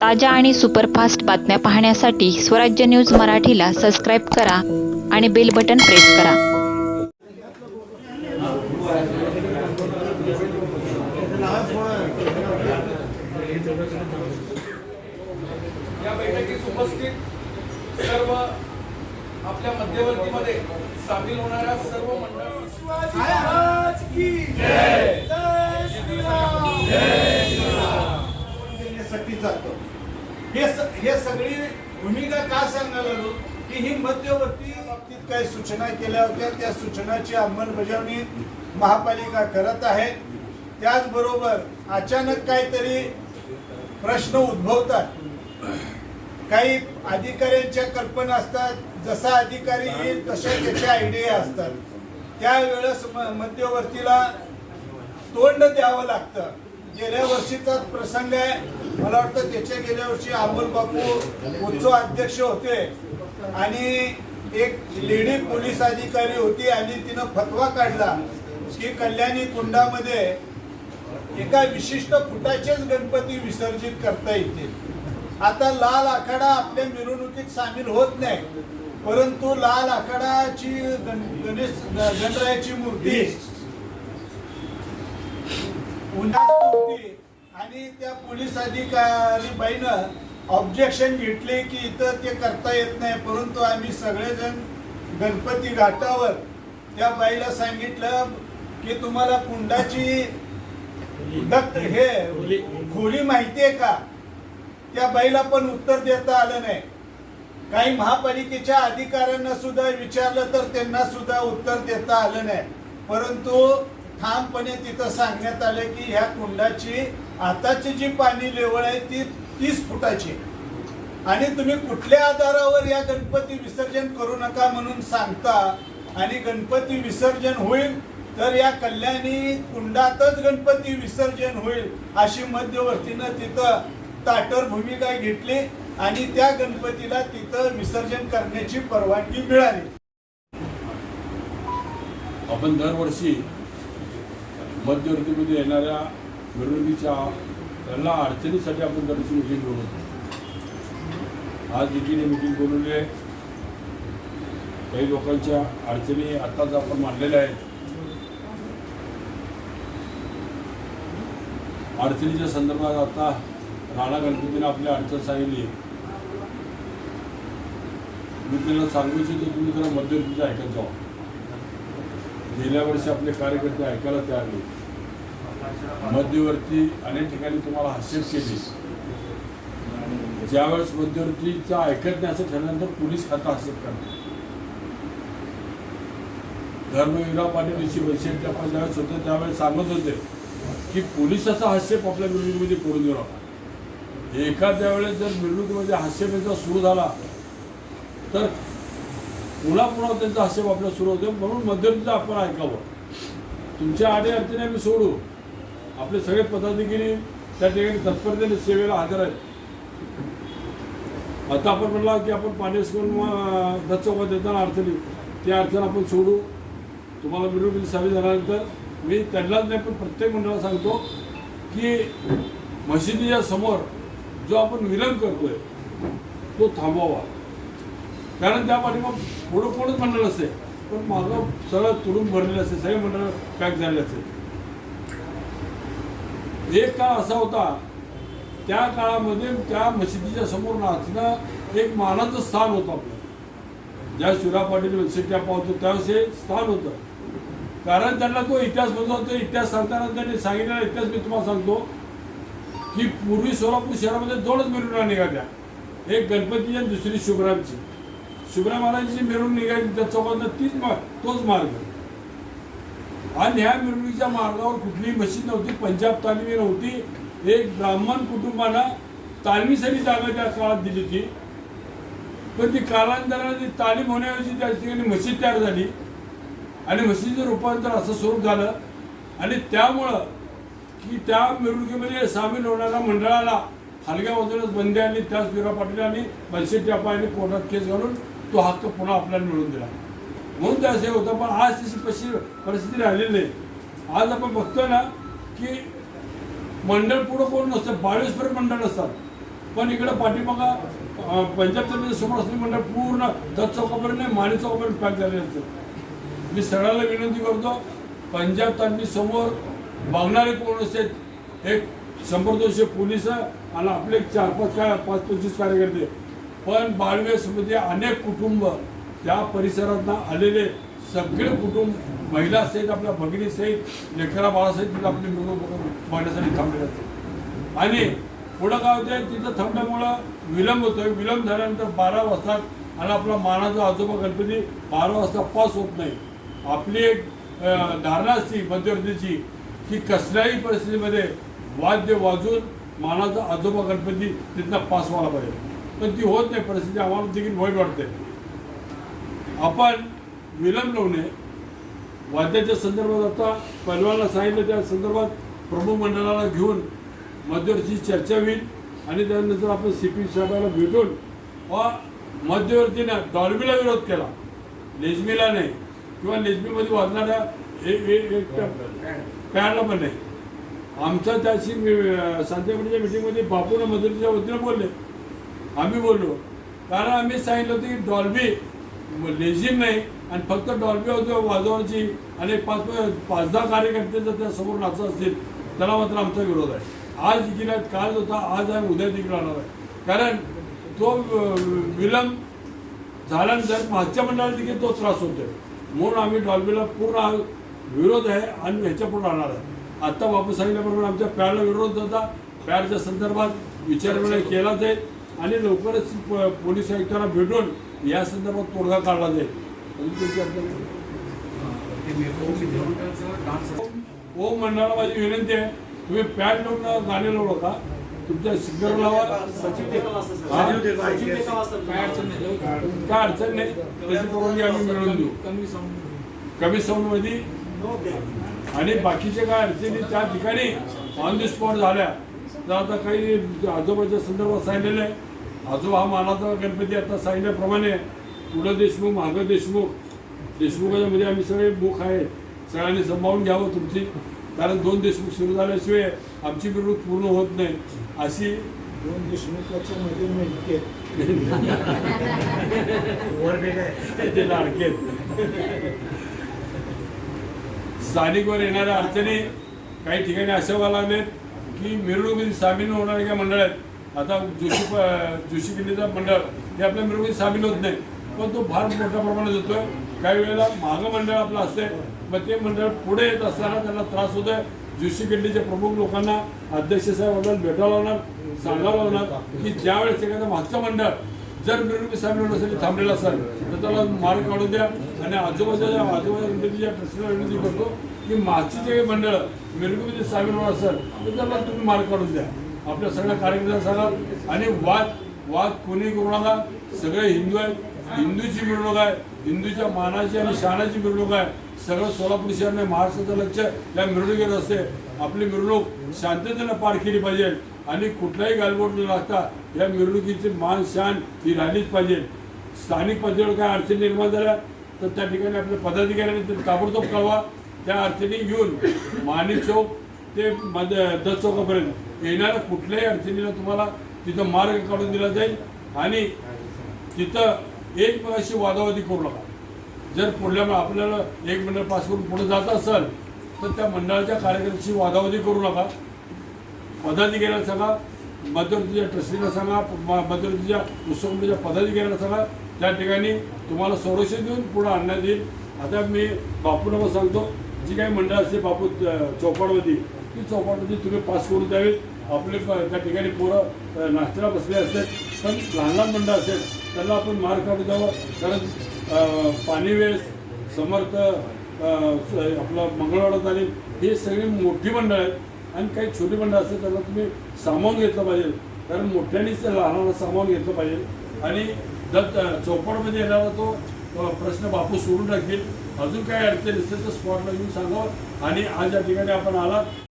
ताज्या आणि सुपरफास्ट बातम्या पाहण्यासाठी स्वराज्य न्यूज मराठीला सबस्क्राईब करा आणि बेल बटन प्रेस करा. या बैठकीस उपस्थित सर्व आपल्या मध्यवर्तीमध्ये सामील होणाऱ्या सर्व मंडळी हे हे सगळी भूमिका का सांगायला लागलो? की ही मध्यवर्ती बाबतीत काही सूचना केल्या होत्या. त्या सूचनाची अंमलबजावणी महापालिका करत आहे. त्याचबरोबर अचानक काहीतरी प्रश्न उद्भवतात. काही अधिकाऱ्यांच्या कल्पना असतात. जसा अधिकारी येईल तशा त्याच्या आयडिया असतात. त्यावेळेस म- मध्यवर्तीला तोंड द्यावं लागतं. गेल्या वर्षीचाच प्रसंग आहे. मला वाटतं त्याच्या गेल्या वर्षी अमोल बापू उत्सव अध्यक्ष होते. आणि एक लेडी पोलीस अधिकारी होती आणि तिनं फतवा काढला की कल्याणी कुंडामध्ये एका विशिष्ट फुटाचेच गणपती विसर्जित करता येतील आता लाल आखाडा आपल्या मिरवणुकीत सामील होत नाही. परंतु लाल आखाडाची गणेश गणरायाची मूर्ती उन्हात होती आणि त्या पोलीस अधिकारी बाईनं ऑब्जेक्शन घेतले की इथं ते करता येत नाही. परंतु आम्ही सगळेजण गणपती घाटावर त्या बाईला सांगितलं की तुम्हाला कुंडाची हे खोली आहे का? त्या बाईला पण उत्तर देता आलं नाही. काही महापालिकेच्या अधिकाऱ्यांना सुद्धा विचारलं तर त्यांना सुद्धा उत्तर देता आलं नाही. परंतु ठामपणे तिथं सांगण्यात आलं की ह्या कुंडाची आताची जी पाणी लेवल आहे ती तीस फुटाची आणि तुम्ही कुठल्या आधारावर या गणपती विसर्जन करू नका म्हणून सांगता आणि गणपती विसर्जन होईल तर या कल्याणी कुंडातच गणपती विसर्जन होईल अशी मध्यवर्तीनं तिथं ताटर भूमिका घेतली आणि त्या गणपतीला तिथं विसर्जन करण्याची परवानगी मिळाली. आपण दरवर्षी मध्यवर्तीमध्ये येणाऱ्या मिरवणुकीच्या त्यांना अडचणीसाठी आपण दरवर्षी मिटिंग बोलवतो आज देखील मिटिंग बोलवली आहे काही लोकांच्या अडचणी आत्ताच आपण मांडलेल्या आहेत. अडचणीच्या संदर्भात आता राणा गणपतीने आपली अडचण सांगितली. मी त्यांना सांगू इच्छितो तुम्ही जरा मध्यवर्तीचं ऐकत जाऊ गेल्या वर्षी आपले कार्यकर्ते ऐकायला तयार नाही मध्यवर्ती अनेक ठिकाणी तुम्हाला हस्तक्षेप केली ज्यावेळेस मध्यवर्तीचा ऐकत नाही असं ठरल्यानंतर पोलीस खाता हस्तक्षेप करणार धर्मवीरराव पाटील यांची वैशिष्ट्य आपण ज्यावेळेस होते त्यावेळेस सांगत होते की पोलिसाचा हास्यप आपल्या मिरवणुकीमध्ये करून देऊ नका एखाद्या वेळेस जर मिरवणुकीमध्ये हस्तक्षेप यांचा सुरू झाला तर पुन्हा पुन्हा त्यांचा हस्तक्षेप आपल्याला सुरू होते म्हणून मध्यवर्तीचा आपण ऐकावं. तुमच्या आडी अडचणी आम्ही सोडू. आपले सगळे पदाधिकारी त्या ठिकाणी तत्परतेने सेवेला हजर आहेत. आता आपण म्हणला की आपण पाणी करून दत्तचौकात देताना अडचणी ती अडचण आपण सोडू. तुम्हाला मिरवणुकीची सावी झाल्यानंतर मी त्यांनाच नाही पण प्रत्येक मंडळाला सांगतो की मशिदीच्या समोर जो आपण विलंब करतोय तो थांबवावा. कारण त्या पाठीमाग पुढं कोणच मंडळ असते पण माझं सरळ तुडून भरलेलं असते. सगळे मंडळ पॅक झालेले असते. एक काळ असा होता त्या काळामध्ये त्या मशिदीच्या समोर नाचणं एक मानाचं स्थान होतं आपलं. ज्या शिवराव पाटील वेलसेट्या पावतो त्यावेळेस हे स्थान होतं. कारण त्यांना तो इतिहास बनवतो तो इतिहास सांगताना त्यांनी सांगितलेला इतिहास मी तुम्हाला सांगतो की पूर्वी सोलापूर शहरामध्ये दोनच मिरवणुका निघाल्या. एक गणपतीची आणि दुसरी शुभरामची शुभराम महाराजांची मिरवणूक निघाली त्या चौकातनं तीच मार्ग तोच मार्ग. आणि ह्या मिरवणुकीच्या मार्गावर कुठलीही मशीद नव्हती पंजाब तालमी नव्हती. एक ब्राह्मण कुटुंबानं तालमीसाठी जागा त्या काळात दिली होती. पण ती कालांतराने ती तालीम होण्याऐवजी त्या ठिकाणी मशीद तयार झाली. आणि मशीदचं रूपांतर असं स्वरूप झालं. आणि त्यामुळं की त्या मिरवणुकीमध्ये सामील होणाऱ्या मंडळाला हलक्या वजनच बंदी आली त्याच विरा पाटील आणि बनशेट्टी आणि कोर्टात केस घालून तो हक्क पुन्हा आपल्याला मिळवून दिला. म्हणून ते असे होतं पण आज तशी पशी परिस्थिती राहिलेली नाही आज आपण बघतो ना की मंडळ पुढं कोण नसतं बावीसपर्यंत मंडळ असतात पण इकडं पाठीमागा पंजाब चौकाच्या समोर असलेली मंडळ पूर्ण दत्त चौकापर्यंत नाही माने चौकापर्यंत पॅक झालेलं असतं मी सगळ्याला विनंती करतो पंजाब तालमी समोर बघणारे कोण असते एक शंभर दोनशे पोलीस आणि आपले चार पाच काय पाच पंचवीस कार्यकर्ते पण बाळवेसमध्ये अनेक कुटुंब त्या परिसरातनं आलेले सगळे कुटुंब महिला सहित आपल्या भगिनी सहित लेकरा बाळासहित तिथं आपली मिरवणूक पाहण्यासाठी थांबले जाते आणि पुढं काय होते तिथं थांबल्यामुळं विलंब होतोय. विलंब झाल्यानंतर बारा वाजता आणि आपला मानाचा आजोबा गणपती बारा वाजता पास होत नाही. आपली एक धारणा असती मध्यवर्तीची की कसल्याही परिस्थितीमध्ये वाद्य वाजून मानाचा आजोबा गणपती तिथनं पास व्हायला पाहिजे. पण ती होत नाही. परिस्थिती आम्हाला देखील वाईट वाटते. आपण विलंब लावू नये. वाद्याच्या संदर्भात आता पहिलवानला सांगितलं त्या संदर्भात प्रमुख मंडळाला घेऊन मध्यवर्ती चर्चा होईल आणि त्यानंतर आपण सी पी साहेबाला भेटून व मध्यवर्तीनं डॉल्बीला विरोध केला. लेझमीला नाही किंवा लेझमीमध्ये वाजणाऱ्या एक एक पॅडला पण नाही. आमचा त्याशी शांतीपणीच्या मिटिंगमध्ये बापून मजुरीच्या वतीनं बोलले. आम्ही बोललो. कारण आम्ही सांगितलं होतं की डॉल्बी लेझिम नाही आणि फक्त डॉल्बी होतो वाजवायची आणि पाच पाच दहा कार्यकर्ते जर त्या समोर नाचत असतील त्याला मात्र आमचा विरोध आहे. आज देखील आहे, काल होता आज आहे उद्या देखील राहणार आहे. कारण तो विलंब झाल्यानंतर मागच्या मंडळाला देखील तो त्रास होतोय. म्हणून आम्ही डॉल्बीला पूर्ण विरोध आहे आणि ह्याच्या पुढे राहणार आहे. आत्ता बापू सांगितल्याप्रमाणे आमच्या पॅडला विरोध होता. पॅडच्या संदर्भात विचारविनिमय केला जाईल आणि लवकरच पोलीस आयुक्तांना भेटून या संदर्भात तोडगा काढला जाईल. नाही? ओम मंडळाला माझी विनंती आहे. तुम्ही पॅड लावून गाणे लावू नका. तुमच्या सिग्नर लावा. हा? काय अडचण नाही. त्याची परवानगी आम्ही मिळवून देऊ. कमी साऊंडमध्ये. आणि बाकीचे काय अडचणी त्या ठिकाणी ऑन द स्पॉट झाल्या. तर आता काही आजोबाच्या संदर्भात सांगितलेलं आहे. आजोबा हा मानाचा गणपती आता सांगितल्याप्रमाणे पुढं देशमुख मागं देशमुख. देशमुखाच्या मध्ये आम्ही सगळे मुख आहे सगळ्यांनी सांभाळून घ्यावं तुमची. कारण दोन देशमुख सुरू झाल्याशिवाय आमची मिरवणूक पूर्ण होत नाही. अशी दोन देशमुखाच्या मध्ये मिळते ते लाडके आहेत. स्थानिकवर येणाऱ्या अडचणी काही ठिकाणी अशा व्हायला लागलेत की मिरवणुकीत सामील होणारे काही मंडळ आहेत आता जोशी जोशी किल्लीचं मंडळ हे आपल्या मिरवणुकीत सामील होत नाही पण तो फार मोठ्या प्रमाणात येतोय. काही वेळेला मागं मंडळ आपलं असते मग ते मंडळ पुढे येत असताना त्यांना त्रास होतोय. जोशी किल्लीच्या प्रमुख लोकांना अध्यक्ष साहेबांना भेटायला लावणार सांगायला लावणार की ज्यावेळेस एखादं मागचं मंडळ जर मिरवणुकी सामील होण्यासाठी थांबलेला असेल तर त्याला मार्ग काढून द्या. आणि आजूबाजूच्या आजूबाजूच्या गणपतीच्या ट्रस्टीला विनंती करतो की मागची जे मंडळ मिरवणुकीमध्ये सामील होणार असेल तर त्याला तुम्ही मार्ग काढून द्या. आपल्या सगळ्या कार्यकर्त्यांना सांगा. आणि वाद वाद कोणी करू नका. सगळे हिंदू आहेत. हिंदूची मिरवणूक आहे. हिंदूच्या मानाची आणि शानाची मिरवणूक आहे. सगळं सोलापूर शहराने महाराष्ट्राचं लक्ष या मिरवणुकीत असते. आपली मिरवणूक शांततेनं पार केली पाहिजे. आणि कुठलाही गालबोट न लागता या मिरवणुकीची मान शान ही राहिलीच पाहिजे. स्थानिक पातळीवर काय अडचणी निर्माण झाल्या तर त्या ठिकाणी आपल्या पदाधिकाऱ्यांनी ताबडतोब कळवा. त्या अडचणी घेऊन माने चौक ते मध दत्त चौकापर्यंत. येणाऱ्या कुठल्याही अडचणीला तुम्हाला तिथं मार्ग काढून दिला जाईल आणि तिथं एकमेकाशी वादावादी करू नका. जर पुढल्या आपल्याला एक मंडळ पास करून पुढे जात असेल तर त्या मंडळाच्या कार्यकर्त्याशी वादावादी करू नका. पदाधिकाऱ्याला सांगा मध्यवर्तीच्या ट्रस्टीला सांगा म- मध्यवर्तीच्या उत्सव पदाधिकाऱ्याला सांगा त्या ठिकाणी तुम्हाला संरक्षण देऊन पुढे आणण्यात येईल. आता मी बापूला सांगतो जी काही मंडळ असते बापू चौपाडमध्ये चौपाटमध्ये ती चौपाटमध्ये तुम्ही पास करून द्यावी आपले त्या ठिकाणी पोरं नाश्त्याला बसले असतात पण लहान लहान मंडळ असेल त्यांना आपण मार काढून द्यावं. कारण पाणीवेस समर्थ आपलं मंगळवाडा तालीम हे सगळी मोठी मंडळ आहेत. आणि काही छोटी मंडळ असतील त्यांना तुम्ही सामावून घेतलं पाहिजे. कारण मोठ्यांनीच त्या लहानाला सामावून घेतलं पाहिजे. आणि दत्त चौपाटमध्ये येणारा तो प्रश्न बापू सोडून टाकतील. अजून काही अडचण असेल तर स्पॉटला येऊन सांगावं. आणि आज या ठिकाणी आपण आलात.